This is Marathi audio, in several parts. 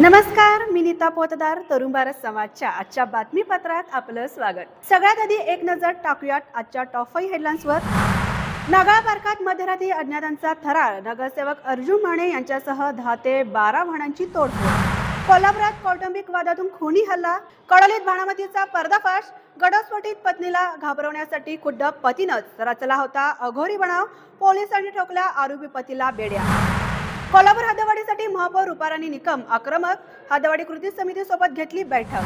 नमस्कार मी नीता पोतदार तरुण भारत समाजच्या आजच्या बातमीपत्रात आपलं स्वागत. सगळ्यात आधी एक नजर टाकूयात आजच्या टॉप फाईव्ह हेडलाईन्सवर नागाळ पार्कात मध्यरात्री अज्ञातांचा थरार नगरसेवक अर्जुन माने यांच्यासह दहा ते बारा वाहनांची तोडफोड. कोल्हापुरात कौटुंबिक वादातून खुनी हल्ला कडोलीत भाणामतीचा पर्दाफाश गडस्फोटीत पत्नीला घाबरवण्यासाठी खुद्द पतीनंच रचला होता अघोरी बनाव पोलिसांनी ठोकल्या आरोपी पतीला बेड्या. कोल्हापूर हातवाडीसाठी महापौर रुपाराणी निकम आक्रमक हातवाडी कृती समितीसोबत घेतली बैठक.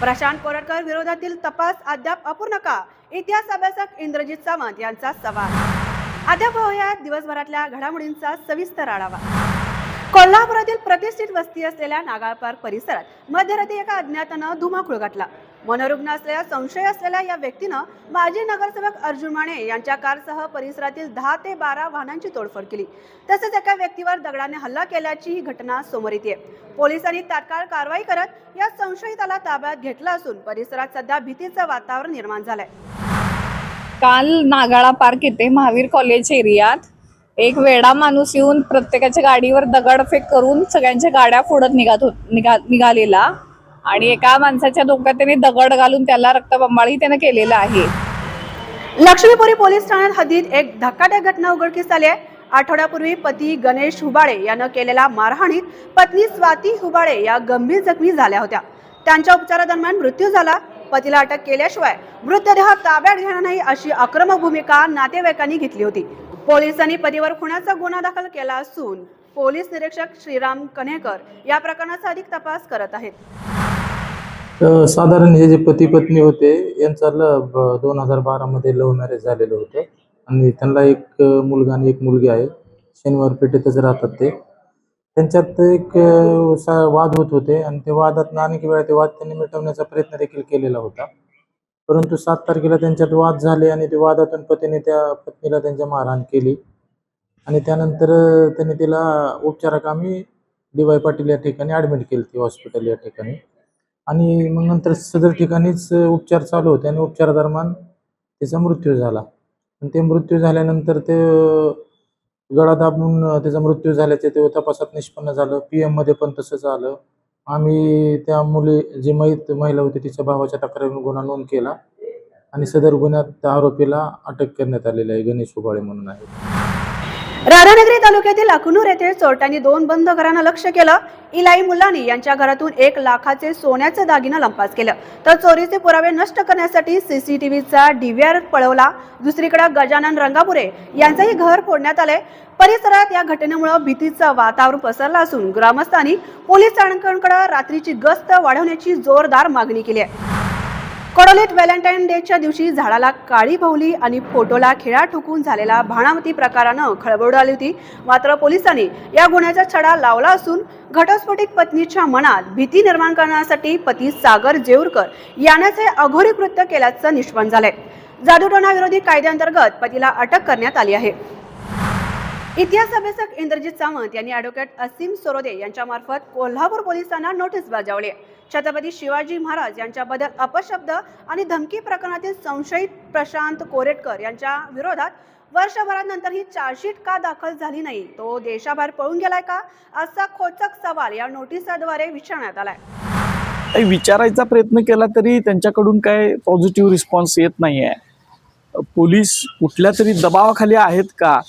प्रशांत कोरटकर विरोधातील तपास अद्याप अपूर्ण का? इतिहास अभ्यासक इंद्रजित सावंत यांचा सवाल. अद्याप होया दिवसभरातल्या घडामोडींचा सविस्तर आढावा. कोल्हापुरातील प्रतिष्ठित वस्ती असलेल्या नागाळ पार्क परिसरात मध्यरात्री एका अज्ञातानं धुमाकूळ घातला. मनोरुग्ण असलेल्या संशय असलेल्या या व्यक्तीनं माजी नगरसेवक अर्जुन माने यांच्या कारसह परिसरातील दहा ते बारा वाहनांची तोडफोड केली. तसेच एका व्यक्तीवर दगडाने हल्ला केल्याची ही घटना समोर येते पोलिसांनी तात्काळ कारवाई करत या संशयिताला ताब्यात घेतलं असून परिसरात सध्या भीतीचं वातावरण निर्माण झालंय. काल नागाळा पार्क येथे महावीर कॉलेज एरियात एक वेडा माणूस येऊन प्रत्येकाच्या गाडीवर दगडफेक करून सगळ्यांच्या गाड्या फोडत निघत होत निघा निघालेला. आणि एका माणसाच्या डोक्यात त्याने दगड घालून त्याला रक्तबंबाळही त्यानं केलेला आहे. लक्ष्मीपुरी पोलीस ठाण्यात हद्दीत एक धक्कादायक घटना उघडकीस आली आहे. आठवड्यापूर्वी पती गणेश हुबाळे यानं केलेल्या मारहाणीत पत्नी स्वाती हुबाळे या गंभीर जखमी झाल्या होत्या. त्यांच्या उपचारादरम्यान मृत्यू झाला. पतीला अटक केल्याशिवाय मृतदेह ताब्यात घेणार नाही अशी आक्रमक भूमिका नातेवाईकांनी घेतली होती. पोलिसांनी पतीवर खुनाचा गुन्हा दाखल केला असून पोलीस निरीक्षक श्रीराम कन्हेकर या प्रकरणाचा अधिक तपास करत आहेत. साधारण हे जे पती पत्नी होते यांचा ल दोन हजार बारामध्ये लव्ह मॅरेज झालेलं होतं. आणि त्यांना एक मुलगा आणि एक मुलगी आहे. शनिवार पेठेतच राहतात ते. त्यांच्यात एक सा- वाद होत होते. आणि ते वादात अनेक वेळा ते वाद त्यांनी मिटवण्याचा प्रयत्न देखील केलेला होता. परंतु सात तारखेला त्यांच्यात वाद झाले आणि ते वादातून पतीने त्या पत्नीला त्यांच्या मारहाण केली. आणि त्यानंतर त्यांनी तिला उपचाराकामी डी वाय पाटील या ठिकाणी ॲडमिट केली ती हॉस्पिटल या ठिकाणी. आणि मग नंतर सदर ठिकाणीच उपचार चालू होते आणि उपचारादरम्यान त्याचा मृत्यू झाला. आणि ते मृत्यू झाल्यानंतर ते गळा दाबून त्याचा मृत्यू झाल्याचे ते तपासात निष्पन्न झालं. पी एममध्ये पण तसंच आलं. आम्ही त्या मुली जी मैत महिला होती तिच्या भावाच्या तक्रारीने गुन्हा नोंद केला आणि सदर गुन्ह्यात त्या आरोपीला अटक करण्यात आलेली आहे. गणेश उबाळे म्हणून आहे. राधानगरी तालुक्यातील अकनूर येथे चोरट्यांनी दोन बंद घरांना लक्ष केलं. इलाई मुलानी यांच्या घरातून एक लाखाचे सोन्याचे दागिना लंपास केलं. तर चोरीचे पुरावे नष्ट करण्यासाठी सीसीटीव्हीचा डीव्हीआर पळवला. दुसरीकडे गजानन रंगापुरे यांचंही घर फोडण्यात आले. परिसरात या घटनेमुळे भीतीचं वातावरण पसरलं असून ग्रामस्थांनी पोलीस ठाण्याकडे रात्रीची गस्त वाढवण्याची जोरदार मागणी केली आहे. कडोलीत व्हॅलेंटाईन डेच्या दिवशी झाडाला काळी भवली आणि फोटोला खिळा ठुकून झालेला भाणामती प्रकारानं खळबळ आली होती. मात्र पोलिसांनी या गुन्ह्याचा छडा लावला असून घटस्फोटित पत्नीच्या मनात भीती निर्माण करण्यासाठी पती सागर जेऊरकर यानेच हे अघोरी कृत्य केल्याचं निष्पन्न झालंय. जादूटोणा विरोधी कायद्याअंतर्गत पतीला अटक करण्यात आली आहे. इतिहास अभ्यासक इंद्रजित सावंत यांनी ॲडव्होकेट असीम सोरोदे यांच्यामार्फत कोल्हापूर पोलिसांना नोटीस बजावली. आहे. छत्रपती शिवाजी महाराज यांच्याबद्दल अपशब्द आणि धमकी प्रकरणातील संशयित प्रशांत कोरेटकर यांच्या विरोधात वर्षभरानंतर ही चार्जशीट का दाखल झाली नाही? तो देशाबाहेर पळून गेलाय का? असा खोचक सवाल या नोटिसाद्वारे विचारण्यात आलाय. विचारायचा प्रयत्न केला तरी त्यांच्याकडून काय पॉझिटिव्ह रिस्पॉन्स येत नाही आहे पोलीस कुठल्या तरी दबावाखाली आहेत का?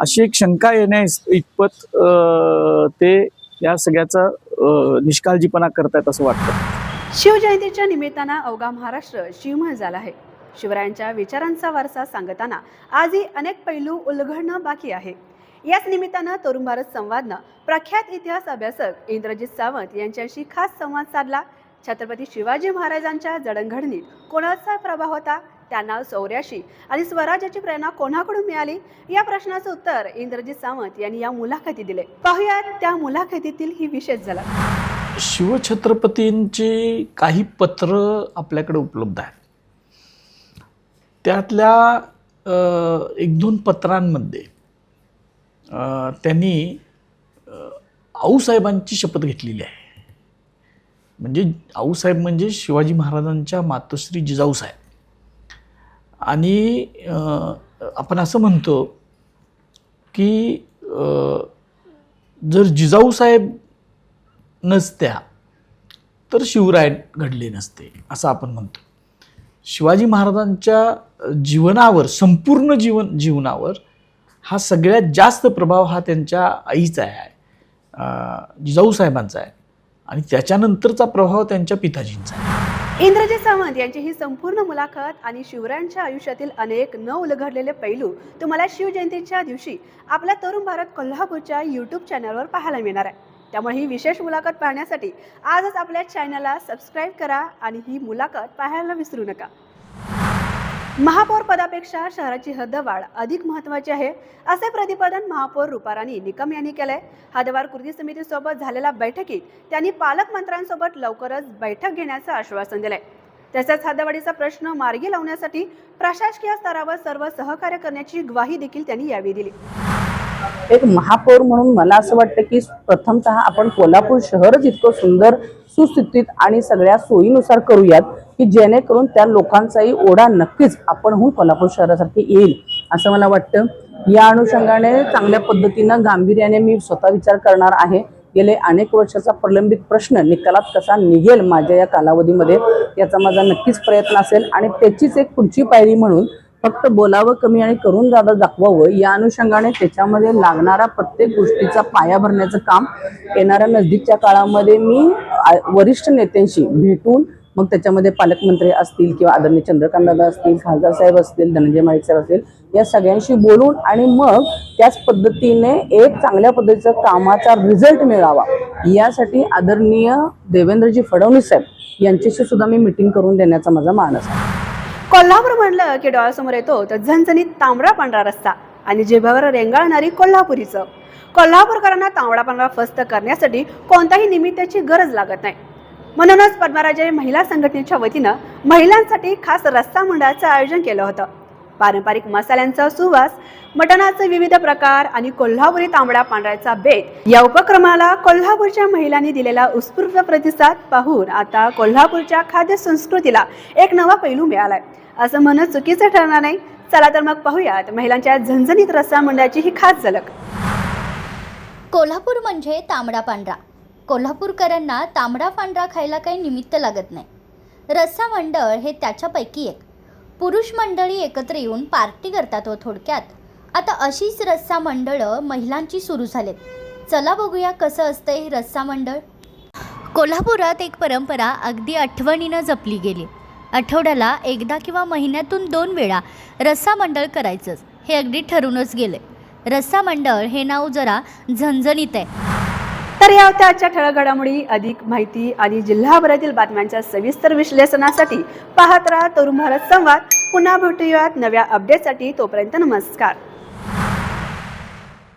अशी एक शंका येण्या इतपत ते या सगळ्याचा निष्काळजीपणा करतायत असं वाटतं. शिवजयंतीच्या निमित्तानं अवघा महाराष्ट्र शिवमय झाला आहे. शिवरायांच्या विचारांचा वारसा सांगताना आजही अनेक पैलू उलगडणं बाकी आहे. याच निमित्तानं तरुण भारत संवादनं प्रख्यात इतिहास अभ्यासक इंद्रजित सावंत यांच्याशी खास संवाद साधला. छत्रपती शिवाजी महाराजांच्या जडणघडणीत कोणाचा प्रभाव होता? त्यांना चौऱ्याशी आणि स्वराज्याची प्रेरणा कोणाकडून मिळाली? या प्रश्नाचं उत्तर इंद्रजित सावंत यांनी या मुलाखती दिले. पाहुयात त्या मुलाखतीतील ही विशेष झाला शिवछत्रपतींची काही पत्र आपल्याकडे उपलब्ध आहेत. त्यातल्या एक दोन पत्रांमध्ये त्यांनी आऊसाहेबांची शपथ घेतलेली आहे. म्हणजे आऊसाहेब म्हणजे शिवाजी महाराजांच्या मातोश्री जिजाऊसाहेब. आणि आपण असं म्हणतो की जर जिजाऊसाहेब नसत्या तर शिवराय घडले नसते असं आपण म्हणतो. शिवाजी महाराजांच्या जीवनावर संपूर्ण जीवन जीवनावर हा सगळ्यात जास्त प्रभाव हा त्यांच्या आईचा आहे. जिजाऊसाहेबांचा आहे. आणि त्याच्यानंतरचा प्रभाव त्यांच्या पिताजींचा आहे. इंद्रजित सावंत यांची ही संपूर्ण मुलाखत आणि शिवरायांच्या आयुष्यातील अनेक न उलगडलेले पैलू तुम्हाला शिवजयंतीच्या दिवशी आपल्या तरुण भारत कोल्हापूरच्या यूट्यूब चॅनलवर पाहायला मिळणार आहे. त्यामुळे ही विशेष मुलाखत पाहण्यासाठी आजच आपल्या चॅनलला सबस्क्राईब करा आणि ही मुलाखत पाहायला विसरू नका. महापौर पदापेक्षा शहराची हद्दवाढ अधिक महत्वाची आहे असे प्रतिपादन महापौर रुपाराणी निकम यांनी केलंय. हद्दवाढ कृती समितीसोबत झालेल्या बैठकीत त्यांनी पालकमंत्र्यांसोबत लवकरच बैठक घेण्याचं आश्वासन दिलंय. तसेच हद्दवाढीचा प्रश्न मार्गी लावण्यासाठी प्रशासकीय स्तरावर सर्व सहकार्य करण्याची ग्वाही देखील त्यांनी यावेळी दिली. एक महापौर म्हणून मला असं वाटतं की प्रथमतः आपण कोल्हापूर शहरच इतकं सुंदर सुस्थितीत आणि सगळ्या सोयीनुसार करूयात की जेणेकरून त्या लोकांचाही ओढा नक्कीच आपणहून कोल्हापूर शहरासारखी येईल असं मला वाटतं. या अनुषंगाने चांगल्या पद्धतीनं गांभीर्याने मी स्वतः विचार करणार आहे. गेले अनेक वर्षाचा प्रलंबित प्रश्न निकालात कसा निघेल माझ्या या कालावधीमध्ये याचा माझा नक्कीच प्रयत्न असेल. आणि त्याचीच एक पुढची पायरी म्हणून फक्त बोलावं कमी आणि करून जादा दाखवावं या अनुषंगाने त्याच्यामध्ये लागणारा प्रत्येक गोष्टीचा पाया भरण्याचं काम येणाऱ्या नजदीकच्या काळामध्ये मी वरिष्ठ नेत्यांशी भेटून मग त्याच्यामध्ये पालकमंत्री असतील किंवा आदरणीय चंद्रकांत दादा असतील खासदार साहेब असतील धनंजय माळिक साहेब असतील या सगळ्यांशी बोलून आणि मग त्याच पद्धतीने एक चांगल्या पद्धतीचा कामाचा रिझल्ट मिळावा यासाठी आदरणीय देवेंद्रजी फडणवीस साहेब यांच्याशी सुद्धा मी मिटिंग करून देण्याचा माझा मानस आहे. कोल्हापूर म्हणलं की डोळ्यासमोर येतो तर झणझणीत तांबडा पांढरा रस्ता आणि जिभावर रेंगाळणारी कोल्हापुरीचं. कोल्हापूरकरांना तांबडा पांढरा फस्त करण्यासाठी कोणत्याही निमित्ताची गरज लागत नाही. म्हणूनच पद्मराजे महिला संघटनेच्या वतीनं महिलांसाठी खास रस्ता मंडळाचं आयोजन केलं होतं. पारंपरिक मसाल्यांचा सुवास मटणाचे विविध प्रकार आणि कोल्हापुरी तांबडा पांढऱ्याचा बेत. या उपक्रमाला कोल्हापूरच्या महिलांनी दिलेला उत्स्फूर्त प्रतिसाद पाहून आता कोल्हापूरच्या खाद्य संस्कृतीला एक नवा पैलू मिळालाय. असं म्हणणं चुकीचं ठरणार नाही. चला तर मग पाहूयात महिलांच्या झणझणीत रस्सा मंडळाची ही खास झलक. कोल्हापूर म्हणजे तांबडा पांढरा. कोल्हापूरकरांना तांबडा पांढरा खायला काही निमित्त लागत नाही. रस्सा मंडळ हे त्याच्यापैकी एक. पुरुष मंडळी एकत्र येऊन पार्टी करतात हो थोडक्यात. आता अशीच रस्सा मंडळं महिलांची सुरू झालेत. चला बघूया कसं असतं हे रस्सा मंडळ. कोल्हापुरात एक परंपरा अगदी आठवणीनं जपली गेली. आठवड्याला एकदा किंवा महिन्यातून दोन वेळा रस्सा मंडळ करायचंच. हे अगदी ठरूनच गेलं रस्सा मंडळ हे नाव जरा झणझणीत आहे. तर या होत्या आजच्या ठळक घडामोडी. अधिक माहिती आणि जिल्हाभरातील बातम्यांच्या सविस्तर विश्लेषणासाठी पाहत राहा तरुण भारत संवाद. पुन्हा भेटूयात नव्या अपडेटसाठी तोपर्यंत नमस्कार.